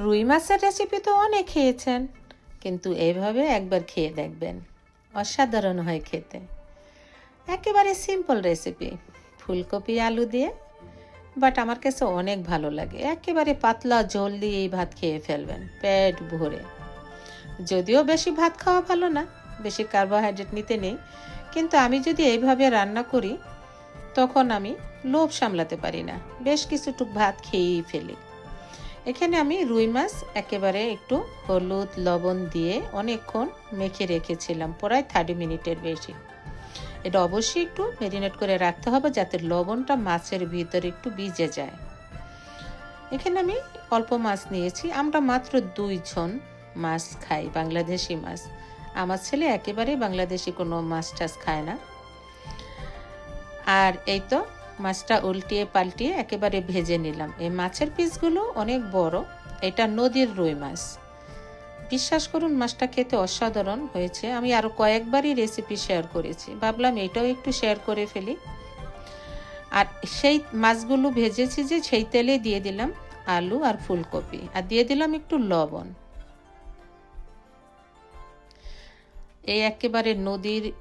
রুই মাছের রেসিপি তো অনেক খেয়েছেন, কিন্তু এইভাবে একবার খেয়ে দেখবেন। অসাধারণ হয় খেতে। একেবারে সিম্পল রেসিপি ফুলকপি, আলু দিয়ে বাট আমার কাছে অনেক ভালো লাগে। একেবারে পাতলা জল দিয়ে এই ভাত খেয়ে ফেলবেন, পেট ভরে। যদিও বেশি ভাত খাওয়া ভালো না, বেশি কার্বোহাইড্রেট নিতে নেই, কিন্তু আমি যদি এইভাবে রান্না করি, তখন আমি লোভ সামলাতে পারি না। বেশ কিছুটুক ভাত খেয়েই ফেলি। এখানে আমি রুই মাছ একেবারে একটু হলুদ, লবণ দিয়ে অনেকক্ষণ মেখে রেখেছিলাম, প্রায় থার্টি মিনিটের বেশি। এটা অবশ্যই একটু ম্যারিনেট করে রাখতে হবে যাতে লবণটা মাছের ভিতরে একটু ভিজে যায়। এখানে আমি অল্প মাছ নিয়েছি, আমরা মাত্র দুইজন মাছ খাই, বাংলাদেশি মাছ। আমার ছেলে একেবারেই বাংলাদেশি কোনো মাছ টাছ খায় না। আর এই তো মাছটা উল্টিয়ে পাল্টিয়ে একেবারে ভেজে নিলাম। এই মাছের পিসগুলো অনেক বড়। এটা নদীর রুই মাছ। বিশ্বাস করুন, মাছটা খেতে অসাধারণ হয়েছে। আমি আরও কয়েকবারই রেসিপি শেয়ার করেছি। ভাবলাম এটাও একটু শেয়ার করে ফেলি। আর সেই মাছগুলো ভেজেছি যে সেই তেলে দিয়ে দিলাম আলু আর ফুলকপি। আর দিয়ে দিলাম একটু লবণ। এই একেবারে নদীর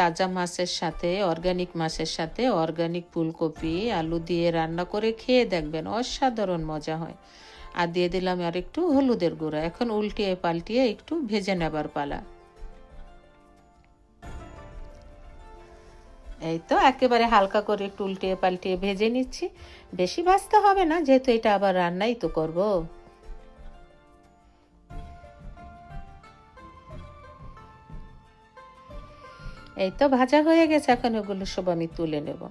তাজা মাছের সাথে অর্গানিক মাছের সাথে অর্গানিক ফুলকপি, আলু দিয়ে রান্না করে খেয়ে দেখবেন অসাধারণ মজা হয়। আর দিয়ে দিলাম আর একটু হলুদের গুঁড়া। এখন উল্টিয়ে পাল্টিয়ে একটু ভেজে নেবার পালা। এই তো একেবারে হালকা করে একটু উল্টিয়ে পাল্টিয়ে ভেজে নিচ্ছি। বেশি ভাজতে হবে না, যেহেতু এটা আবার রান্নাই তো করব। এই তো ভাজা হয়ে গেছে, এখন ওগুলো সব আমি তুলে নেব।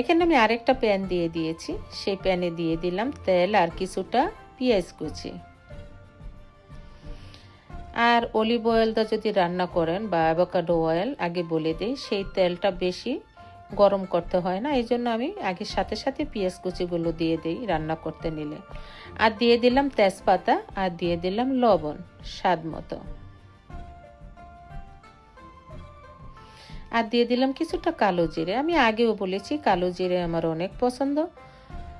এখানে আমি আরেকটা প্যান দিয়ে দিয়েছি, সেই প্যানে দিয়ে দিলাম তেল আর কিছুটা পেঁয়াজ কুচি। আর অলিভ অয়েলটা যদি রান্না করেন বা অ্যাভোকাডো অয়েল, আগে বলে দিই, সেই তেলটা বেশি গরম করতে হয় না, এই জন্য আমি আগে সাথে সাথে পেঁয়াজ কুচিগুলো দিয়ে দিই রান্না করতে নিলে। আর দিয়ে দিলাম তেজপাতা আর দিয়ে দিলাম লবণ, স্বাদ মতো। আর দিয়ে দিলাম কিছুটা কালো জিরে। আমি আগেও বলেছি কালো জিরে আমার অনেক পছন্দ।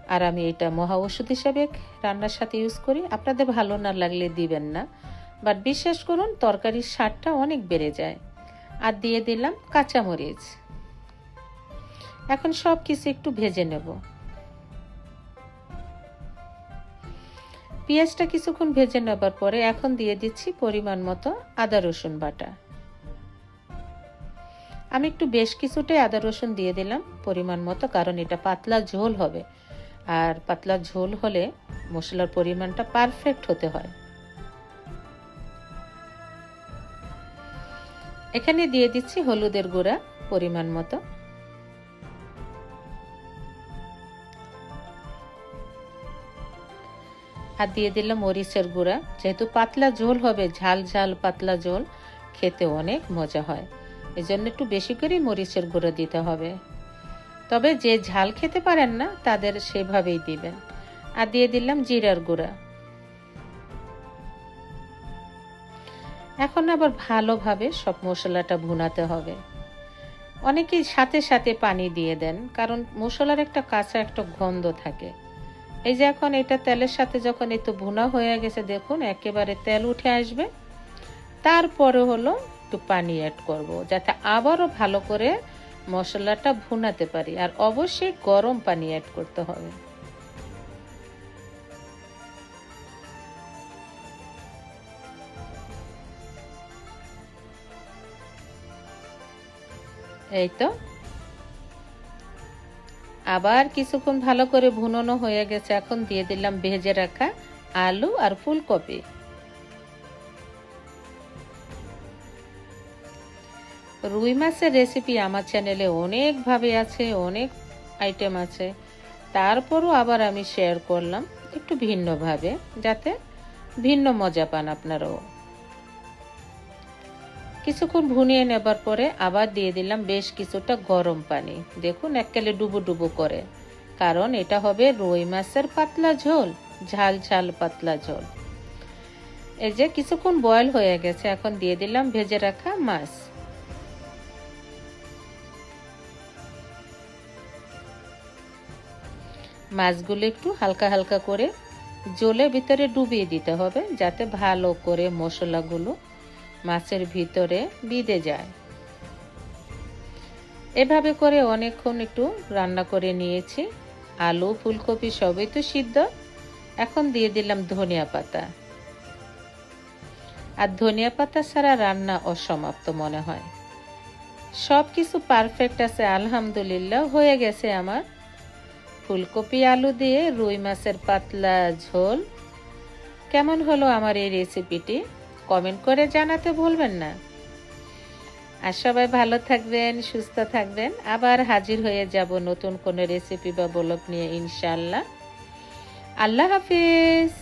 আর আমি এটা মহা ওষুধ হিসাবে রান্নার সাথে ইউজ করি। আপনাদের ভালো না লাগলে দিবেন না। বাট বিশ্বাস করুন, তরকারির স্বাদটা অনেক বেড়ে যায়। আর দিয়ে দিলাম কাঁচামরিচ। এখন সব কিছু একটু ভেজে নেব। পেঁয়াজটা কিছুক্ষণ ভেজে নেবার পরে এখন দিয়ে দিচ্ছি পরিমাণ মতো আদা রসুন বাটা। আমি একটু বেশ কিছুটাই আদা রসুন দিয়ে দিলাম, পরিমাণ মতো, কারণ এটা পাতলা ঝোল হবে। আর পাতলা ঝোল হলে মশলার পরিমাণটা পারফেক্ট হতে হয়। এখানে দিয়ে দিচ্ছি হলুদের গুঁড়া, পরিমাণ মতো। আর দিয়ে দিলাম মরিচের গুঁড়া। যেহেতু পাতলা ঝোল হবে, ঝাল ঝাল পাতলা ঝোল, খেতে অনেক মজা হয়। এই জন্য একটু বেশি করে মরিচের গুঁড়ো দিতে হবে। তবে যে ঝাল খেতে পারেন না, তাদের সেভাবেই দিবেন। আর দিয়ে দিলাম জিরার গুঁড়া। এখন আবার ভালোভাবে সব মশলাটা ভুনাতে হবে। অনেকেই সাথে সাথে পানি দিয়ে দেন, কারণ মশলার একটা কাঁচা একটা গন্ধ থাকে। এই যে এখন এটা তেলের সাথে যখন একটু ভুনা হয়ে গেছে, দেখুন, একেবারে তেল উঠে আসবে। তারপরে হলো একটু পানি অ্যাড করব, যাতে আবারও ভালো করে মশলাটা ভুনাতে পারি। আর অবশ্যই গরম পানি অ্যাড করতে হবে। এই তো। আবার কিছুক্ষণ ভালো করে ভুননো হয়ে গেছে। এখন দিয়ে দিলাম ভেজে রাখা আলু আর ফুলকপি। রুই মাছের রেসিপি আমার চ্যানেলে অনেকভাবে আছে, অনেক আইটেম আছে। তারপরও আবার আমি শেয়ার করলাম একটু ভিন্নভাবে, যাতে ভিন্ন মজা পান আপনারাও। কিছুক্ষণ ভুনিয়ে নেবার পরে আবার দিয়ে দিলাম বেশ কিছুটা গরম পানি। দেখুন, এককালে ডুবো ডুবো করে। কারণ এটা হবে রুই মাছের পাতলা ঝোল, ঝাল ঝাল পাতলা ঝোল। এই যে কিছুক্ষণ বয়েল হয়ে গেছে, এখন দিয়ে দিলাম ভেজে রাখা মাছ। মাছগুলো একটু হালকা হালকা করে জলের ভিতরে ডুবিয়ে দিতে হবে যাতে ভালো করে মশলাগুলো মাছের ভিতরে বিদে যায়। এভাবে করে অনেকক্ষণ একটু রান্না করে নিয়েছি। আলু, ফুলকপি সবই তো সিদ্ধ। এখন দিয়ে দিলাম ধনিয়া পাতা। আর ধনিয়া পাতা ছাড়া রান্না অসমাপ্ত মনে হয়। সব কিছু পারফেক্ট আছে, আলহামদুলিল্লাহ, হয়ে গেছে আমার। ফুলকপি আলু দিয়ে রুই মাছের পাতলা ঝোল। কেমন হলো আমার এই রেসিপিটি কমেন্ট করে জানাতে ভুলবেন না। আর সবাই ভালো থাকবেন, সুস্থ থাকবেন। আবার হাজির হয়ে যাব নতুন কোনো রেসিপি বা ব্লগ নিয়ে ইনশাল্লাহ আল্লাহ হাফিজ।